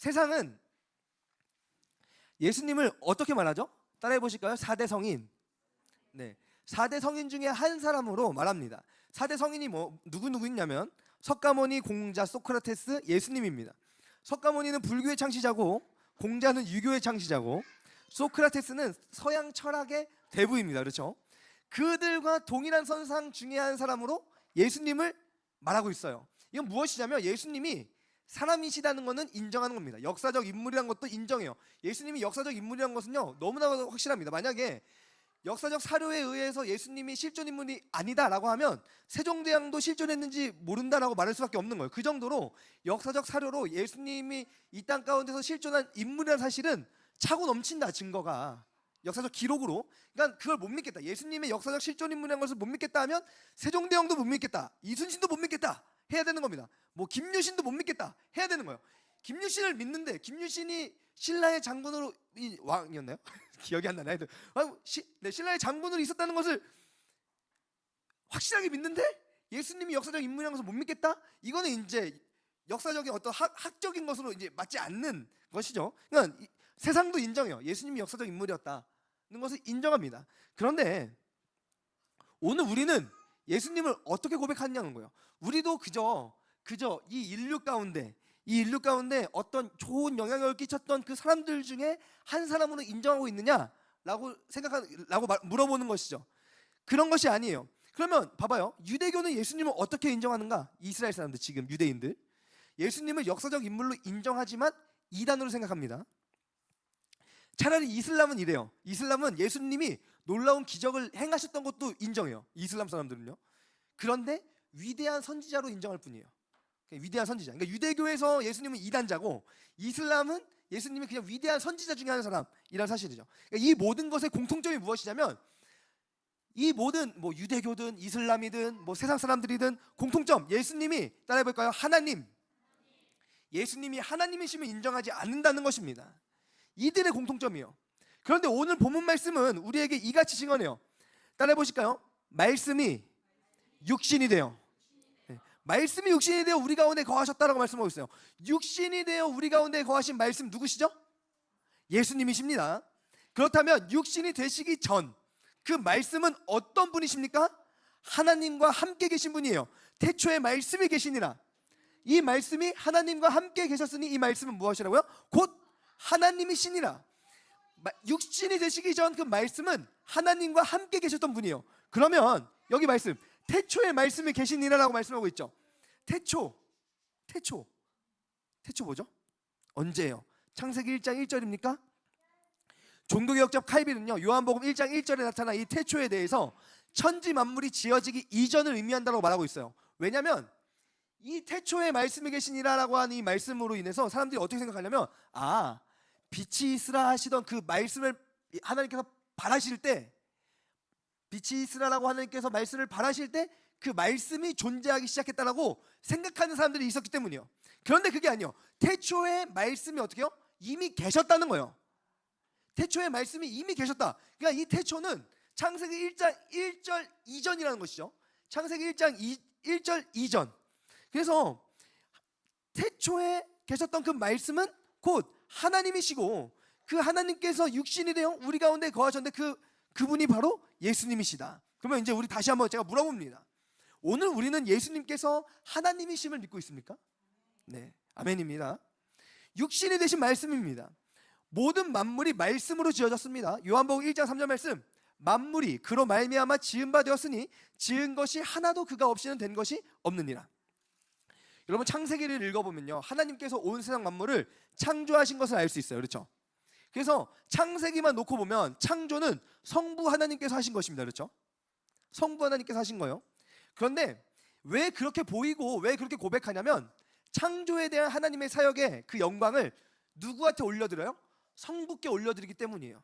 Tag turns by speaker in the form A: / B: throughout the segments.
A: 세상은 예수님을 어떻게 말하죠? 따라해 보실까요? 4대 성인. 네. 4대 성인 중에 한 사람으로 말합니다. 4대 성인이 뭐 누구누구 냐면 석가모니, 공자, 소크라테스, 예수님입니다. 석가모니는 불교의 창시자고 공자는 유교의 창시자고 소크라테스는 서양 철학의 대부입니다. 그렇죠? 그들과 동일한 선상 중에 한 사람으로 예수님을 말하고 있어요. 이건 무엇이냐면 예수님이 사람이시다는 것은 인정하는 겁니다. 역사적 인물이란 것도 인정해요. 예수님이 역사적 인물이란 것은요 너무나 확실합니다. 만약에 역사적 사료에 의해서 예수님이 실존 인물이 아니다라고 하면 세종대왕도 실존했는지 모른다라고 말할 수밖에 없는 거예요. 그 정도로 역사적 사료로 예수님이 이 땅 가운데서 실존한 인물이라는 사실은 차고 넘친다 증거가 역사적 기록으로. 그러니까 그걸 못 믿겠다. 예수님의 역사적 실존 인물이라는 것을 못 믿겠다 하면 세종대왕도 못 믿겠다. 이순신도 못 믿겠다. 해야 되는 겁니다. 뭐 김유신도 못 믿겠다 해야 되는 거예요. 김유신을 믿는데 김유신이 신라의 장군으로 이 왕이었나요? 기억이 안 나네. 네, 신라의 장군으로 있었다는 것을 확실하게 믿는데 예수님이 역사적 인물이라는 못 믿겠다? 이거는 이제 역사적인 어떤 학, 적인 것으로 이제 맞지 않는 것이죠. 그러니까 이, 세상도 인정해요. 예수님이 역사적 인물이었다는 것을 인정합니다. 그런데 오늘 우리는 예수님을 어떻게 고백하느냐는 거예요. 우리도 그저 그저 이 인류 가운데 이 인류 가운데 어떤 좋은 영향을 끼쳤던 그 사람들 중에 한 사람으로 인정하고 있느냐라고 생각하고 물어보는 것이죠. 그런 것이 아니에요. 그러면 봐봐요. 유대교는 예수님을 어떻게 인정하는가? 이스라엘 사람들 지금 유대인들 예수님을 역사적 인물로 인정하지만 이단으로 생각합니다. 차라리 이슬람은 이래요. 이슬람은 예수님이 놀라운 기적을 행하셨던 것도 인정해요. 이슬람 사람들은요. 그런데 위대한 선지자로 인정할 뿐이에요. 위대한 선지자. 그러니까 유대교에서 예수님은 이단자고 이슬람은 예수님이 그냥 위대한 선지자 중에 한 사람이란 사실이죠. 그러니까 이 모든 것의 공통점이 무엇이냐면 이 모든 뭐 유대교든 이슬람이든 뭐 세상 사람들이든 공통점 예수님이 따라해 볼까요? 하나님. 예수님이 하나님이시면 인정하지 않는다는 것입니다. 이들의 공통점이요. 그런데 오늘 본문 말씀은 우리에게 이같이 증언해요. 따라해 보실까요? 말씀이 육신이 되어 네. 말씀이 육신이 되어 우리 가운데 거하셨다라고 말씀하고 있어요. 육신이 되어 우리 가운데 거하신 말씀 누구시죠? 예수님이십니다. 그렇다면 육신이 되시기 전 그 말씀은 어떤 분이십니까? 하나님과 함께 계신 분이에요. 태초에 말씀이 계시니라. 이 말씀이 하나님과 함께 계셨으니 이 말씀은 무엇이라고요? 곧 하나님이시니라. 육신이 되시기 전 그 말씀은 하나님과 함께 계셨던 분이에요. 그러면 여기 말씀 태초에 말씀이 계시니라라고 말씀하고 있죠. 태초, 태초, 태초 뭐죠? 언제예요? 창세기 1장 1절입니까? 종교개혁자 칼빈은요 요한복음 1장 1절에 나타나 이 태초에 대해서 천지 만물이 지어지기 이전을 의미한다고 말하고 있어요. 왜냐하면 이 태초에 말씀이 계시니라라고 하는 이 말씀으로 인해서 사람들이 어떻게 생각하냐면 아 빛이 있으라 하시던 그 말씀을 하나님께서 바라실 때 빛이 있으라라고 하나님께서 말씀을 바라실 때 그 말씀이 존재하기 시작했다라고 생각하는 사람들이 있었기 때문이요. 그런데 그게 아니요. 태초에 말씀이 어떻게요? 이미 계셨다는 거예요. 태초에 말씀이 이미 계셨다. 그러니까 이 태초는 창세기 1장 1절 이전이라는 것이죠. 창세기 1장 2, 1절 이전. 그래서 태초에 계셨던 그 말씀은 곧 하나님이시고 그 하나님께서 육신이 되어 우리 가운데 거하셨는데 그 그분이 바로 예수님이시다. 그러면 이제 우리 다시 한번 제가 물어봅니다. 오늘 우리는 예수님께서 하나님이심을 믿고 있습니까? 네. 아멘입니다. 육신이 되신 말씀입니다. 모든 만물이 말씀으로 지어졌습니다. 요한복음 1장 3절 말씀. 만물이 그로 말미암아 지은 바 되었으니 지은 것이 하나도 그가 없이는 된 것이 없느니라. 여러분 창세기를 읽어보면요. 하나님께서 온 세상 만물을 창조하신 것을 알 수 있어요. 그렇죠? 그래서 창세기만 놓고 보면 창조는 성부 하나님께서 하신 것입니다. 그렇죠? 성부 하나님께서 하신 거예요. 그런데 왜 그렇게 보이고 왜 그렇게 고백하냐면 창조에 대한 하나님의 사역의 그 영광을 누구한테 올려드려요? 성부께 올려드리기 때문이에요.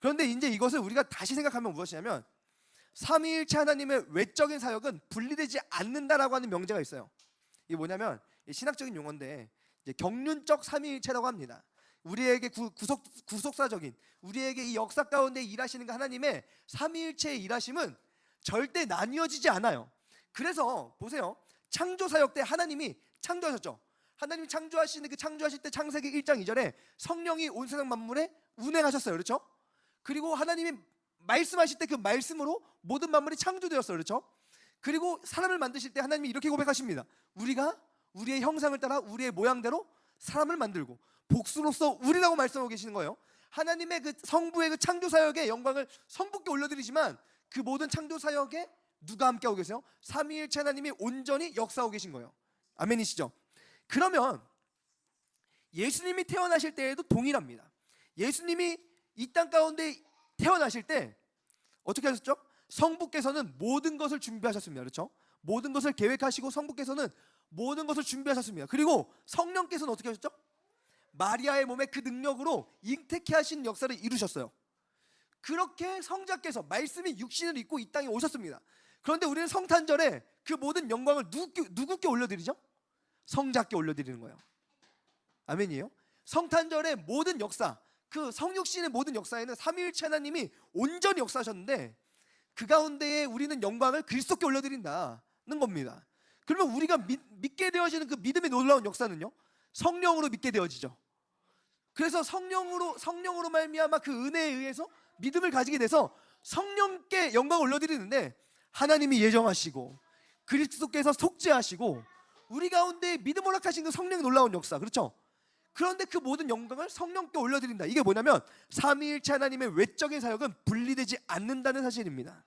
A: 그런데 이제 이것을 우리가 다시 생각하면 무엇이냐면 삼위일체 하나님의 외적인 사역은 분리되지 않는다라고 하는 명제가 있어요. 이게 뭐냐면 신학적인 용어인데 경륜적 삼위일체라고 합니다. 우리에게 구, 구속, 구속사적인 우리에게 이 역사 가운데 일하시는 그 하나님의 삼위일체의 일하심은 절대 나뉘어지지 않아요. 그래서 보세요. 창조 사역 때 하나님이 창조하셨죠. 하나님이 창조하시는 그 창조하실 때 창세기 1장 2절에 성령이 온 세상 만물에 운행하셨어요. 그렇죠? 그리고 하나님이 말씀하실 때 그 말씀으로 모든 만물이 창조되었어요. 그렇죠? 그리고 사람을 만드실 때 하나님이 이렇게 고백하십니다. 우리가 우리의 형상을 따라 우리의 모양대로 사람을 만들고 복수로서 우리라고 말씀하고 계시는 거예요. 하나님의 그 성부의 그 창조 사역의 영광을 성부께 올려드리지만 그 모든 창조 사역에 누가 함께하고 계세요? 삼위일체 하나님이 온전히 역사하고 계신 거예요. 아멘이시죠? 그러면 예수님이 태어나실 때에도 동일합니다. 예수님이 이 땅 가운데 태어나실 때 어떻게 하셨죠? 성부께서는 모든 것을 준비하셨습니다. 그렇죠? 모든 것을 계획하시고 성부께서는 모든 것을 준비하셨습니다. 그리고 성령께서는 어떻게 하셨죠? 마리아의 몸에 그 능력으로 잉태케 하신 역사를 이루셨어요. 그렇게 성자께서 말씀이 육신을 입고 이 땅에 오셨습니다. 그런데 우리는 성탄절에 그 모든 영광을 누구, 누구께 올려드리죠? 성자께 올려드리는 거예요. 아멘이에요. 성탄절의 모든 역사, 그 성육신의 모든 역사에는 삼위일체 하나님이 온전히 역사하셨는데 그 가운데에 우리는 영광을 그리스도께 올려드린다는 겁니다. 그러면 우리가 믿, 게 되어지는 그 믿음의 놀라운 역사는요. 성령으로 믿게 되어지죠. 그래서 성령으로 성령으로 말미암아 그 은혜에 의해서 믿음을 가지게 돼서 성령께 영광 올려드리는데 하나님이 예정하시고 그리스도께서 속죄하시고 우리 가운데 믿음 허락하신 그 성령의 놀라운 역사 그렇죠? 그런데 그 모든 영광을 성령께 올려드린다. 이게 뭐냐면 삼위일체 하나님의 외적인 사역은 분리되지 않는다는 사실입니다.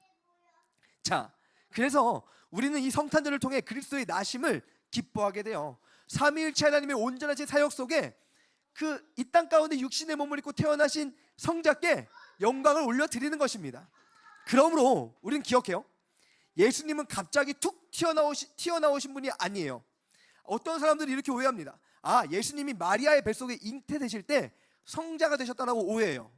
A: 자, 그래서 우리는 이 성탄절을 통해 그리스도의 나심을 기뻐하게 돼요. 삼위일체 하나님의 온전하신 사역 속에 그 이 땅 가운데 육신의 몸을 입고 태어나신 성자께 영광을 올려드리는 것입니다. 그러므로 우리는 기억해요. 예수님은 갑자기 툭 튀어나오시, 튀어나오신 분이 아니에요. 어떤 사람들이 이렇게 오해합니다. 아 예수님이 마리아의 뱃속에 잉태되실 때 성자가 되셨다라고 오해해요.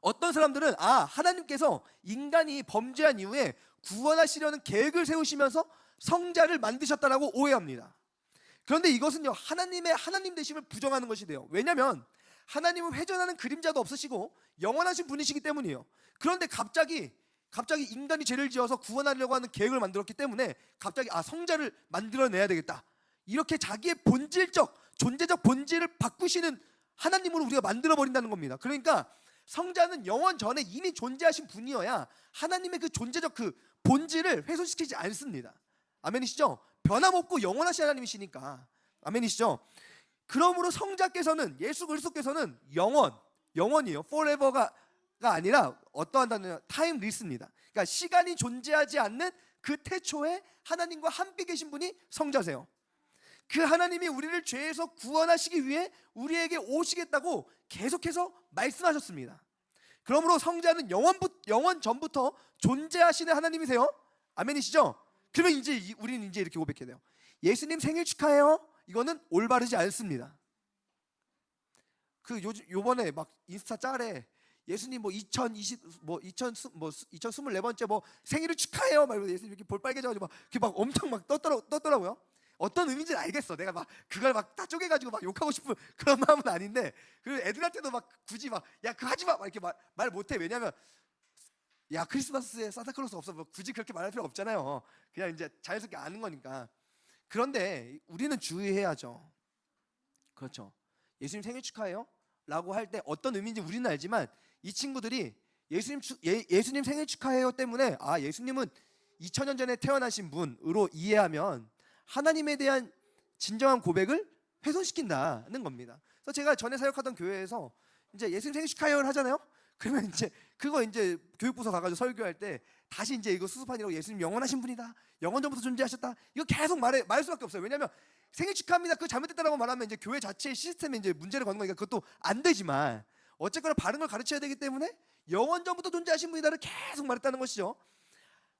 A: 어떤 사람들은 아 하나님께서 인간이 범죄한 이후에 구원하시려는 계획을 세우시면서 성자를 만드셨다라고 오해합니다. 그런데 이것은요 하나님의 하나님 되심을 부정하는 것이 돼요. 왜냐하면 하나님은 회전하는 그림자도 없으시고 영원하신 분이시기 때문이에요. 그런데 갑자기 갑자기 인간이 죄를 지어서 구원하려고 하는 계획을 만들었기 때문에 갑자기 아 성자를 만들어내야 되겠다. 이렇게 자기의 본질적 존재적 본질을 바꾸시는 하나님으로 우리가 만들어 버린다는 겁니다. 그러니까 성자는 영원 전에 이미 존재하신 분이어야 하나님의 그 존재적 그 본질을 훼손시키지 않습니다. 아멘이시죠? 변함없고 영원하신 하나님이시니까. 아멘이시죠? 그러므로 성자께서는 예수 그리스도께서는 영원, 영원이에요. forever가 아니라 어떠한다는 타임리스입니다. 그러니까 시간이 존재하지 않는 그 태초에 하나님과 함께 계신 분이 성자세요. 그 하나님이 우리를 죄에서 구원하시기 위해 우리에게 오시겠다고 계속해서 말씀하셨습니다. 그러므로 성자는 영원부, 영원 전부터 존재하시는 하나님이세요. 아멘이시죠? 그러면 이제 우리는 이제 이렇게 고백해야 돼요. 예수님 생일 축하해요. 이거는 올바르지 않습니다. 그 요, 요번에 막 인스타 짤에 예수님 뭐 2020, 뭐 2 0뭐 2024번째 뭐 생일을 축하해요. 말 예수님 이렇게 볼빨개져가지고 막, 막 엄청 막 떴더라, 떴더라고요. 어떤 의미인지 알겠어. 내가 막 그걸 막 다 쪼개가지고 막 욕하고 싶은 그런 마음은 아닌데 그 애들한테도 막 굳이 막 야 그 하지 마막 이렇게 말, 말 못해. 왜냐면 야 크리스마스에 산타클로스 없어. 뭐 굳이 그렇게 말할 필요 없잖아요. 그냥 이제 자연스럽게 아는 거니까. 그런데 우리는 주의해야죠. 그렇죠. 예수님 생일 축하해요. 라고 할 때 어떤 의미인지 우리는 알지만 이 친구들이 예수님, 추, 예, 수님 생일 축하해요 때문에 아 예수님은 2000년 전에 태어나신 분으로 이해하면 하나님에 대한 진정한 고백을 훼손시킨다는 겁니다. 그래서 제가 전에 사역하던 교회에서 이제 예수님 생식하여를 하잖아요. 그러면 이제 그거 이제 교육부서 가가지고 설교할 때 다시 이제 이거 수습하니라고 예수님 영원하신 분이다. 영원 전부터 존재하셨다. 이거 계속 말해 말할 수밖에 없어요. 왜냐하면 생일 축하합니다. 그 잘못됐다라고 말하면 이제 교회 자체의 시스템에 이제 문제를 거는 거니까 그것도 안 되지만 어쨌거나 바른 걸 가르쳐야 되기 때문에 영원 전부터 존재하신 분이다를 계속 말했다는 것이죠.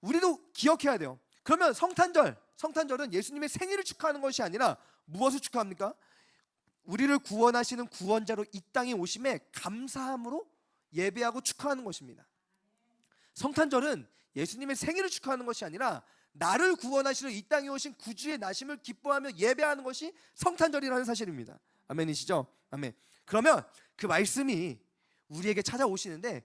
A: 우리도 기억해야 돼요. 그러면 성탄절, 성탄절은 예수님의 생일을 축하하는 것이 아니라 무엇을 축하합니까? 우리를 구원하시는 구원자로 이 땅에 오심에 감사함으로 예배하고 축하하는 것입니다. 성탄절은 예수님의 생일을 축하하는 것이 아니라 나를 구원하시러 이 땅에 오신 구주의 나심을 기뻐하며 예배하는 것이 성탄절이라는 사실입니다. 아멘이시죠? 아멘. 그러면 그 말씀이 우리에게 찾아오시는데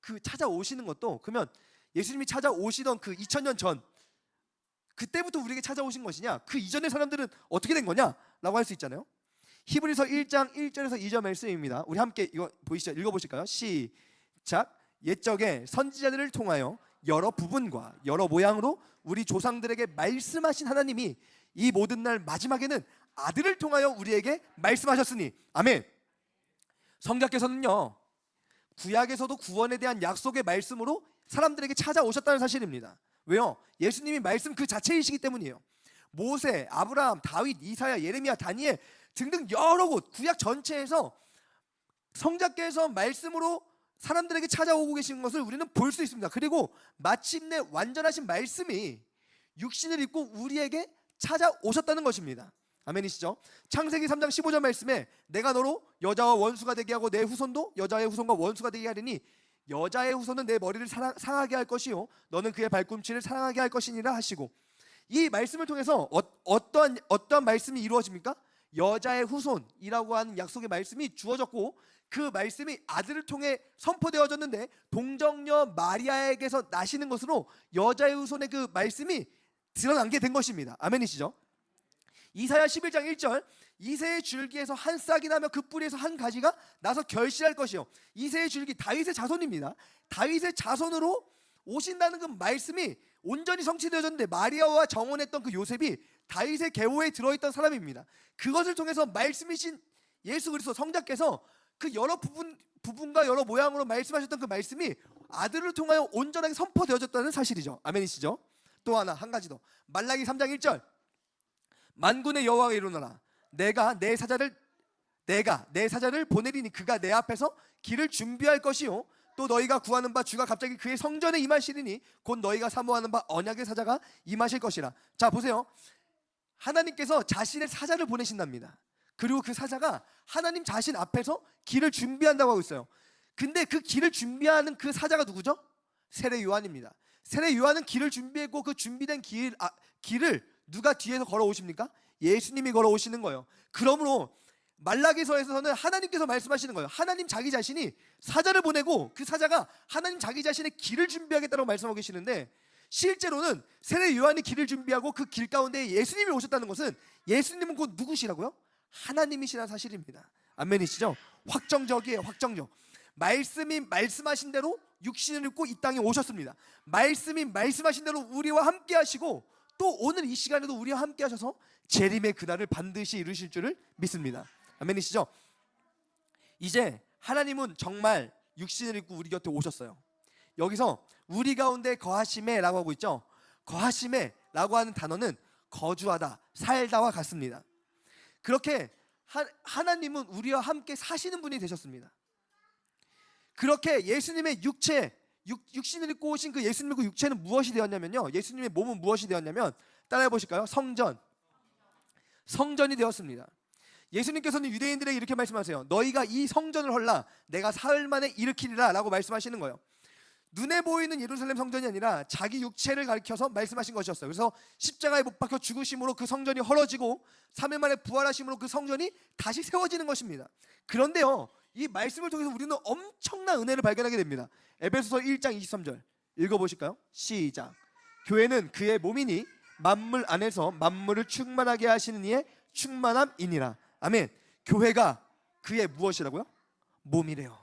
A: 그 찾아오시는 것도 그러면 예수님이 찾아오시던 그 2000년 전 그때부터 우리에게 찾아오신 것이냐? 그 이전의 사람들은 어떻게 된 거냐? 라고 할 수 있잖아요. 히브리서 1장 1절에서 2절 말씀입니다. 우리 함께 이거 보이시죠? 읽어 보실까요? 시작. 옛적에 선지자들을 통하여 여러 부분과 여러 모양으로 우리 조상들에게 말씀하신 하나님이 이 모든 날 마지막에는 아들을 통하여 우리에게 말씀하셨으니 아멘. 성자께서는요. 구약에서도 구원에 대한 약속의 말씀으로 사람들에게 찾아오셨다는 사실입니다. 왜요? 예수님이 말씀 그 자체이시기 때문이에요. 모세, 아브라함, 다윗, 이사야, 예레미야, 다니엘 등등 여러 곳 구약 전체에서 성자께서 말씀으로 사람들에게 찾아오고 계신 것을 우리는 볼 수 있습니다. 그리고 마침내 완전하신 말씀이 육신을 입고 우리에게 찾아오셨다는 것입니다. 아멘이시죠? 창세기 3장 15절 말씀에 내가 너로 여자와 원수가 되게 하고 내 후손도 여자의 후손과 원수가 되게 하리니 여자의 후손은 내 머리를 사랑, 상하게 할 것이요 너는 그의 발꿈치를 사랑하게 할 것이니라 하시고 이 말씀을 통해서 어, 어떤 어떤 말씀이 이루어집니까? 여자의 후손이라고 하는 약속의 말씀이 주어졌고 그 말씀이 아들을 통해 선포되어졌는데 동정녀 마리아에게서 나시는 것으로 여자의 후손의 그 말씀이 드러난 게 된 것입니다. 아멘이시죠? 이사야 11장 1절 이세의 줄기에서 한 싹이 나며 그 뿌리에서 한 가지가 나서 결실할 것이요 이세의 줄기 다윗의 자손입니다 다윗의 자손으로 오신다는 그 말씀이 온전히 성취되어졌는데 마리아와 정원했던그 요셉이 다윗의 계호에 들어있던 사람입니다 그것을 통해서 말씀이신 예수 그리스도 성자께서 그 여러 부분 부분과 여러 모양으로 말씀하셨던 그 말씀이 아들을 통하여 온전하게 선포되어졌다는 사실이죠 아멘이시죠 또 하나 한 가지 더 말라기 3장 1절 만군의 여호와가 이르노라 내가 내 사자를 내가 내 사자를 보내리니 그가 내 앞에서 길을 준비할 것이요 또 너희가 구하는 바 주가 갑자기 그의 성전에 임하시리니 곧 너희가 사모하는 바 언약의 사자가 임하실 것이라 자 보세요 하나님께서 자신의 사자를 보내신답니다 그리고 그 사자가 하나님 자신 앞에서 길을 준비한다고 하고 있어요 근데 그 길을 준비하는 그 사자가 누구죠? 세례 요한입니다 세례 요한은 길을 준비했고 그 준비된 길, 아, 길을 누가 뒤에서 걸어오십니까? 예수님이 걸어오시는 거예요. 그러므로 말라기서에서는 하나님께서 말씀하시는 거예요. 하나님 자기 자신이 사자를 보내고 그 사자가 하나님 자기 자신의 길을 준비하겠다고 말씀하고 계시는데 실제로는 세례 요한이 길을 준비하고 그 길 가운데 예수님이 오셨다는 것은 예수님은 곧 누구시라고요? 하나님이시라는 사실입니다. 안면이시죠? 확정적이에요. 확정적. 말씀이 말씀하신 대로 육신을 입고 이 땅에 오셨습니다. 말씀이 말씀하신 대로 우리와 함께 하시고 또 오늘 이 시간에도 우리와 함께 하셔서 재림의 그날을 반드시 이루실 줄을 믿습니다. 아멘이시죠? 이제 하나님은 정말 육신을 입고 우리 곁에 오셨어요. 여기서 우리 가운데 거하심에라고 하고 있죠. 거하심에라고 하는 단어는 거주하다, 살다와 같습니다. 그렇게 하, 나님은 우리와 함께 사시는 분이 되셨습니다. 그렇게 예수님의 육체, 육, 신을 입고 오신 그 예수님의 그 육체는 무엇이 되었냐면요. 예수님의 몸은 무엇이 되었냐면 따라해 보실까요? 성전. 성전이 되었습니다. 예수님께서는 유대인들에게 이렇게 말씀하세요. 너희가 이 성전을 헐라 내가 사흘 만에 일으키리라라고 말씀하시는 거예요. 눈에 보이는 예루살렘 성전이 아니라 자기 육체를 가리켜서 말씀하신 것이었어요. 그래서 십자가에 못 박혀 죽으심으로 그 성전이 헐어지고 3일 만에 부활하심으로 그 성전이 다시 세워지는 것입니다. 그런데요. 이 말씀을 통해서 우리는 엄청난 은혜를 발견하게 됩니다. 에베소서 1장 23절 읽어보실까요? 시작. 교회는 그의 몸이니 만물 안에서 만물을 충만하게 하시는 이의 충만함이니라. 아멘. 교회가 그의 무엇이라고요? 몸이래요.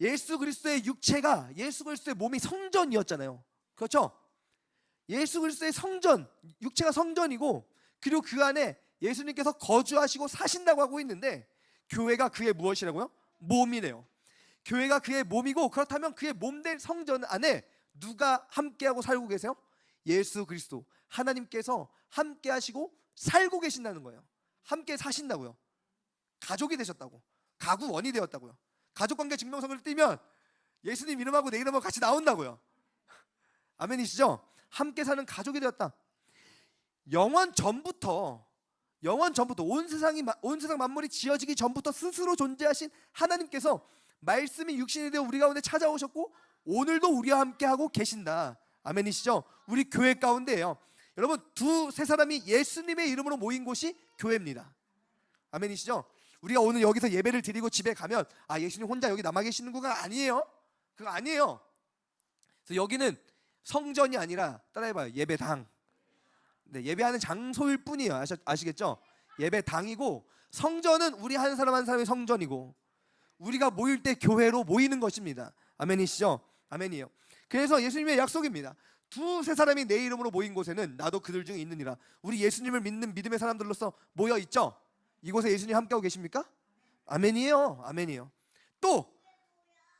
A: 예수 그리스도의 육체가 예수 그리스도의 몸이 성전이었잖아요. 그렇죠? 예수 그리스도의 성전, 육체가 성전이고 그리고 그 안에 예수님께서 거주하시고 사신다고 하고 있는데 교회가 그의 무엇이라고요? 몸이래요. 교회가 그의 몸이고 그렇다면 그의 몸된 성전 안에 누가 함께하고 살고 계세요? 예수 그리스도 하나님께서 함께 하시고 살고 계신다는 거예요. 함께 사신다고요. 가족이 되셨다고. 가구원이 되었다고요. 가족관계 증명서를 띄면 예수님 이름하고 내 이름하고 같이 나온다고요. 아멘이시죠? 함께 사는 가족이 되었다. 영원 전부터 영원 전부터 온 세상이 온 세상 만물이 지어지기 전부터 스스로 존재하신 하나님께서 말씀이 육신이 되어 우리 가운데 찾아오셨고 오늘도 우리와 함께 하고 계신다. 아멘이시죠? 우리 교회 가운데에요 여러분 두 세 사람이 예수님의 이름으로 모인 곳이 교회입니다. 아멘이시죠? 우리가 오늘 여기서 예배를 드리고 집에 가면 아 예수님 혼자 여기 남아 계시는 구가 아니에요. 그거 아니에요. 그래서 여기는 성전이 아니라 따라해봐요 예배당. 네, 예배하는 장소일 뿐이에요. 아시, 아시겠죠? 예배당이고 성전은 우리 한 사람 한 사람의 성전이고 우리가 모일 때 교회로 모이는 것입니다. 아멘이시죠? 아멘이요 그래서 예수님의 약속입니다. 두세 사람이 내 이름으로 모인 곳에는 나도 그들 중에 있느니라. 우리 예수님을 믿는 믿음의 사람들로서 모여 있죠. 이곳에 예수님 함께하고 계십니까? 아멘이에요. 아멘이요또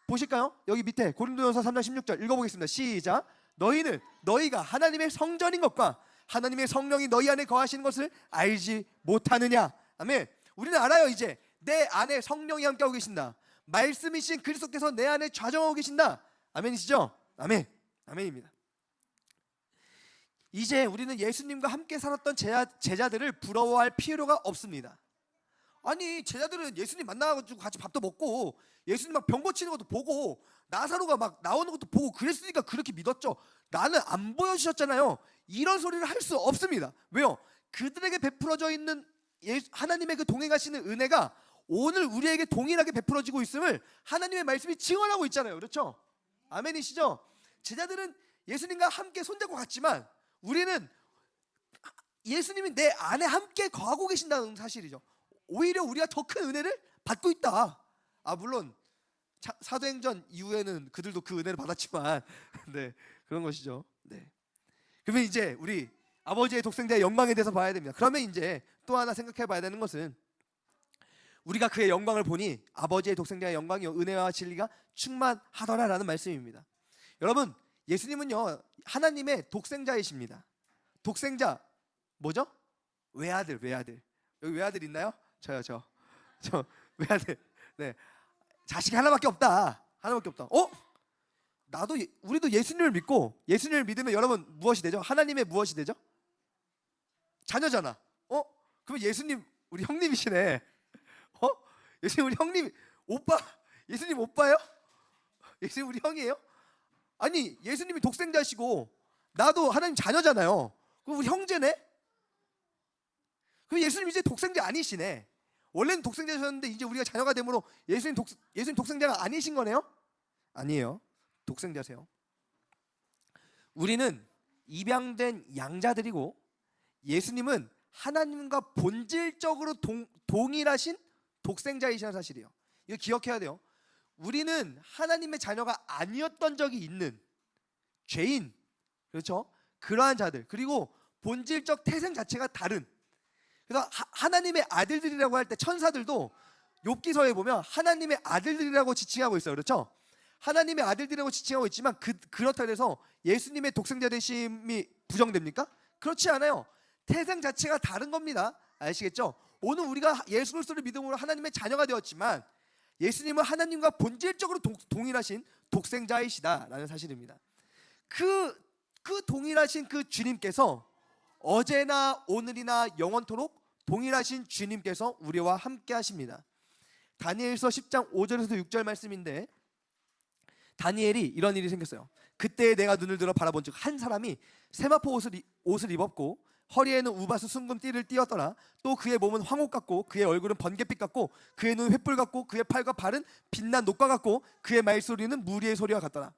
A: 보실까요? 여기 밑에 고린도전서 3장 16절 읽어보겠습니다. 시작. 너희는 너희가 하나님의 성전인 것과 하나님의 성령이 너희 안에 거하시는 것을 알지 못하느냐. 아멘. 우리는 알아요 이제 내 안에 성령이 함께하고 계신다. 말씀이신 그리스도께서 내 안에 좌정하고 계신다. 아멘이시죠? 아멘. 아멘입니다. 이제 우리는 예수님과 함께 살았던 제자, 제자들을 부러워할 필요가 없습니다. 아니 제자들은 예수님 만나가지고 같이 밥도 먹고 예수님 막 병 고치는 것도 보고 나사로가 막 나오는 것도 보고 그랬으니까 그렇게 믿었죠. 나는 안 보여주셨잖아요. 이런 소리를 할 수 없습니다. 왜요? 그들에게 베풀어져 있는 예, 하나님의 그 동행하시는 은혜가 오늘 우리에게 동일하게 베풀어지고 있음을 하나님의 말씀이 증언하고 있잖아요. 그렇죠? 아멘이시죠? 제자들은 예수님과 함께 손잡고 갔지만 우리는 예수님이 내 안에 함께 거하고 계신다는 사실이죠. 오히려 우리가 더 큰 은혜를 받고 있다. 아 물론 사도행전 이후에는 그들도 그 은혜를 받았지만 네 그런 것이죠. 네. 그러면 이제 우리 아버지의 독생자의 영광에 대해서 봐야 됩니다. 그러면 이제 또 하나 생각해 봐야 되는 것은 우리가 그의 영광을 보니 아버지의 독생자의 영광이 은혜와 진리가 충만하더라라는 말씀입니다. 여러분, 예수님은요. 하나님의 독생자이십니다. 독생자 뭐죠? 외아들, 외아들. 여기 외아들 있나요? 저요, 저. 저 외아들. 네. 자식이 하나밖에 없다. 하나밖에 없다. 어? 나도 예, 우리도 예수님을 믿고 예수님을 믿으면 여러분 무엇이 되죠? 하나님의 무엇이 되죠? 자녀잖아. 어? 그럼 예수님 우리 형님이시네. 예수님 우리 형님 오빠 예수님 오빠요? 예수님 우리 형이에요? 아니 예수님이 독생자시고 나도 하나님 자녀잖아요. 그럼 우리 형제네? 그럼 예수님 이제 독생자 아니시네. 원래는 독생자셨는데 이제 우리가 자녀가 되므로 예수님 독 예수님 독생자가 아니신 거네요? 아니에요. 독생자세요. 우리는 입양된 양자들이고 예수님은 하나님과 본질적으로 동, 동일하신 독생자이시는 사실이에요. 이거 기억해야 돼요. 우리는 하나님의 자녀가 아니었던 적이 있는 죄인, 그렇죠? 그러한 자들, 그리고 본질적 태생 자체가 다른. 그래서 하, 나님의 아들들이라고 할 때 천사들도 욥기서에 보면 하나님의 아들들이라고 지칭하고 있어요. 그렇죠? 하나님의 아들들이라고 지칭하고 있지만 그, 그렇다 해서 예수님의 독생자 되심이 부정됩니까? 그렇지 않아요. 태생 자체가 다른 겁니다. 아시겠죠? 오늘 우리가 예수 그리스도를 믿음으로 하나님의 자녀가 되었지만 예수님은 하나님과 본질적으로 동, 일하신 독생자이시다라는 사실입니다. 그, 그 동일하신 그 주님께서 어제나 오늘이나 영원토록 동일하신 주님께서 우리와 함께 하십니다. 다니엘서 10장 5절에서 6절 말씀인데 다니엘이 이런 일이 생겼어요. 그때 내가 눈을 들어 바라본 즉한 사람이 세마포 옷을, 옷을 입었고 허리에는 우바스 순금띠를 띄었더라 또 그의 몸은 황옥 같고 그의 얼굴은 번갯빛 같고 그의 눈은 횃불 같고 그의 팔과 발은 빛난 녹과 같고 그의 말소리는 무리의 소리와 같더라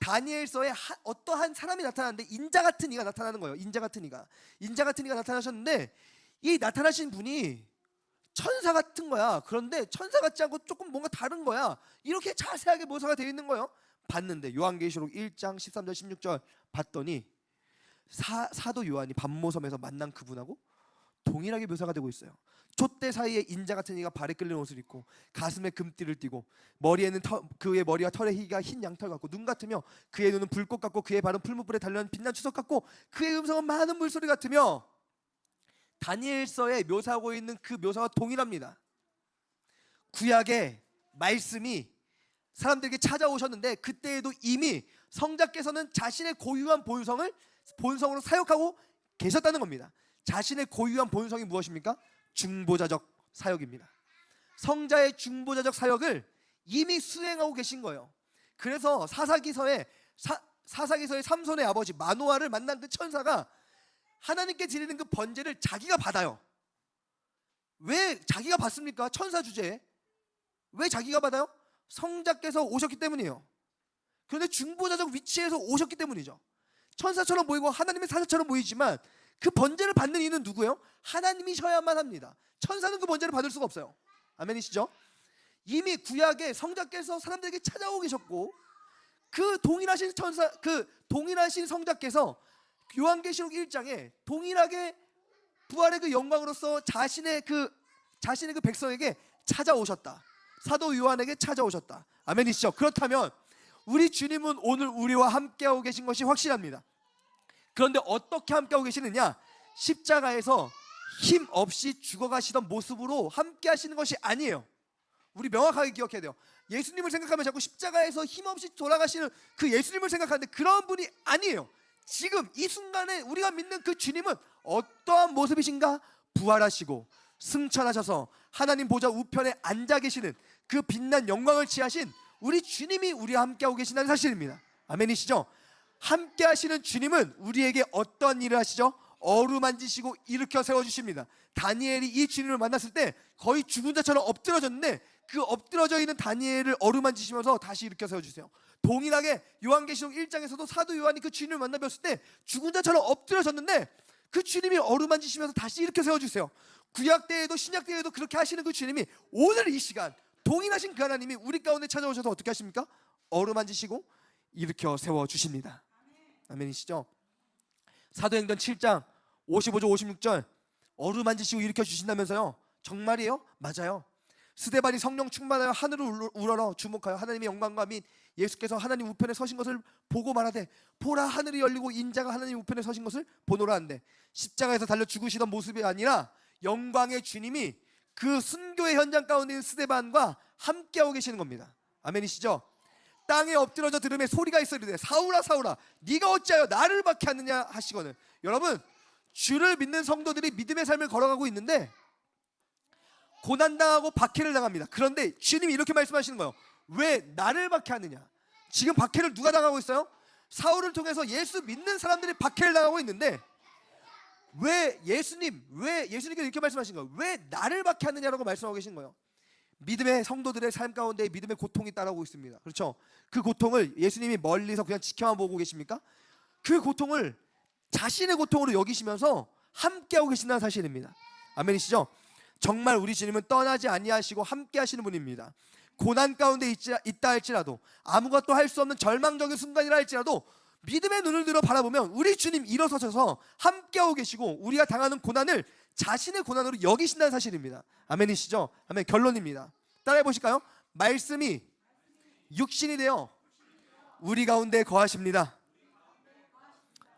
A: 다니엘서에 하, 어떠한 사람이 나타났는데 인자 같은 이가 나타나는 거예요 인자 같은 이가 인자 같은 이가 나타나셨는데 이 나타나신 분이 천사 같은 거야 그런데 천사 같지 않고 조금 뭔가 다른 거야 이렇게 자세하게 모사가 되어 있는 거예요 봤는데 요한계시록 1장 13절 16절 봤더니 사, 사도 요한이 반모섬에서 만난 그분하고 동일하게 묘사가 되고 있어요. 촛대 사이에 인자 같은 이가 발에 끌린 옷을 입고 가슴에 금띠를 띠고 머리에는 터, 그의 머리와 털의 희가 흰 양털 같고 눈 같으며 그의 눈은 불꽃 같고 그의 발은 풀무불에 달려난 빛난 추석 같고 그의 음성은 많은 물소리 같으며 다니엘서에 묘사하고 있는 그 묘사와 동일합니다. 구약의 말씀이 사람들에게 찾아오셨는데 그때에도 이미 성자께서는 자신의 고유한 보유성을 본성으로 사역하고 계셨다는 겁니다. 자신의 고유한 본성이 무엇입니까? 중보자적 사역입니다. 성자의 중보자적 사역을 이미 수행하고 계신 거예요. 그래서 사사기서에 사, 사기서의 삼손의 아버지 마노아를 만난 그 천사가 하나님께 드리는 그 번제를 자기가 받아요. 왜 자기가 받습니까? 천사 주제에. 왜 자기가 받아요? 성자께서 오셨기 때문이에요. 그런데 중보자적 위치에서 오셨기 때문이죠. 천사처럼 보이고 하나님의 사자처럼 보이지만 그 번제를 받는 이는 누구예요? 하나님이셔야만 합니다. 천사는 그 번제를 받을 수가 없어요. 아멘이시죠? 이미 구약에 성자께서 사람들에게 찾아오 계셨고 그 동일하신 천사 그 동일하신 성자께서 요한계시록 1장에 동일하게 부활의 그 영광으로서 자신의 그 자신의 그 백성에게 찾아오셨다. 사도 요한에게 찾아오셨다. 아멘이시죠? 그렇다면 우리 주님은 오늘 우리와 함께하고 계신 것이 확실합니다. 그런데 어떻게 함께하고 계시느냐? 십자가에서 힘 없이 죽어가시던 모습으로 함께 하시는 것이 아니에요. 우리 명확하게 기억해야 돼요. 예수님을 생각하면 자꾸 십자가에서 힘없이 돌아가시는 그 예수님을 생각하는데 그런 분이 아니에요. 지금 이 순간에 우리가 믿는 그 주님은 어떠한 모습이신가? 부활하시고 승천하셔서 하나님 보좌 우편에 앉아 계시는 그 빛난 영광을 취하신 우리 주님이 우리와 함께하고 계신다는 사실입니다. 아멘이시죠? 함께 하시는 주님은 우리에게 어떤 일을 하시죠? 어루만지시고 일으켜 세워주십니다. 다니엘이 이 주님을 만났을 때 거의 죽은 자처럼 엎드러졌는데 그 엎드러져 있는 다니엘을 어루만지시면서 다시 일으켜 세워주세요. 동일하게 요한계시록 1장에서도 사도 요한이 그 주님을 만나 뵀을 때 죽은 자처럼 엎드려졌는데 그 주님이 어루만지시면서 다시 일으켜 세워주세요. 구약 때에도 신약 때에도 그렇게 하시는 그 주님이 오늘 이 시간 동일하신 그 하나님이 우리 가운데 찾아오셔서 어떻게 하십니까? 어루만지시고 일으켜 세워 주십니다. 아멘이시죠? 사도행전 7장 55절 56절 어루만지시고 일으켜 주신다면서요. 정말이에요? 맞아요. 스데반이 성령 충만하여 하늘을 우러러 주목하여 하나님의 영광과 및 예수께서 하나님 우편에 서신 것을 보고 말하되 보라 하늘이 열리고 인자가 하나님 우편에 서신 것을 보노라 한데 십자가에서 달려 죽으시던 모습이 아니라 영광의 주님이 그 순교의 현장 가운데 있는 스데반과 함께하고 계시는 겁니다. 아멘이시죠? 땅에 엎드러져 들음에 소리가 있으리되 사울아 사울아 네가 어찌하여 나를 박해하느냐 하시거늘 여러분 주를 믿는 성도들이 믿음의 삶을 걸어가고 있는데 고난당하고 박해를 당합니다 그런데 주님이 이렇게 말씀하시는 거예요 왜 나를 박해하느냐 지금 박해를 누가 당하고 있어요? 사울을 통해서 예수 믿는 사람들이 박해를 당하고 있는데 왜 예수님 왜 예수님께서 이렇게 말씀하신 거예요? 왜 나를 박해하느냐라고 말씀하고 계신 거예요 믿음의 성도들의 삶 가운데 믿음의 고통이 따라오고 있습니다. 그렇죠? 그 고통을 예수님이 멀리서 그냥 지켜만 보고 계십니까? 그 고통을 자신의 고통으로 여기시면서 함께하고 계신다는 사실입니다. 아멘이시죠? 정말 우리 주님은 떠나지 아니하시고 함께하시는 분입니다. 고난 가운데 있다 할지라도 아무것도 할 수 없는 절망적인 순간이라 할지라도 믿음의 눈을 들어 바라보면 우리 주님 일어서셔서 함께하고 계시고 우리가 당하는 고난을 자신의 고난으로 여기신다는 사실입니다. 아멘이시죠? 아멘. 결론입니다. 따라해 보실까요? 말씀이 육신이 되어 우리 가운데 거하십니다.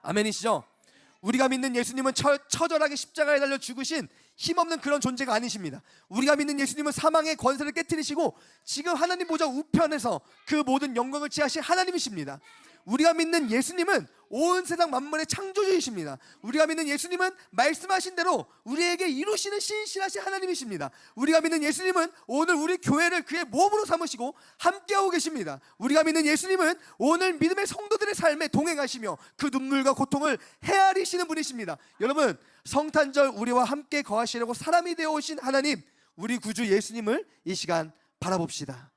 A: 아멘이시죠? 우리가 믿는 예수님은 처, 처절하게 십자가에 달려 죽으신 힘없는 그런 존재가 아니십니다. 우리가 믿는 예수님은 사망의 권세를 깨뜨리시고 지금 하나님 보좌 우편에서 그 모든 영광을 취하신 하나님이십니다. 우리가 믿는 예수님은 온 세상 만물의 창조주이십니다. 우리가 믿는 예수님은 말씀하신 대로 우리에게 이루시는 신실하신 하나님이십니다. 우리가 믿는 예수님은 오늘 우리 교회를 그의 몸으로 삼으시고 함께하고 계십니다. 우리가 믿는 예수님은 오늘 믿음의 성도들의 삶에 동행하시며 그 눈물과 고통을 헤아리시는 분이십니다. 여러분, 성탄절 우리와 함께 거하시려고 사람이 되어 오신 하나님, 우리 구주 예수님을 이 시간 바라봅시다.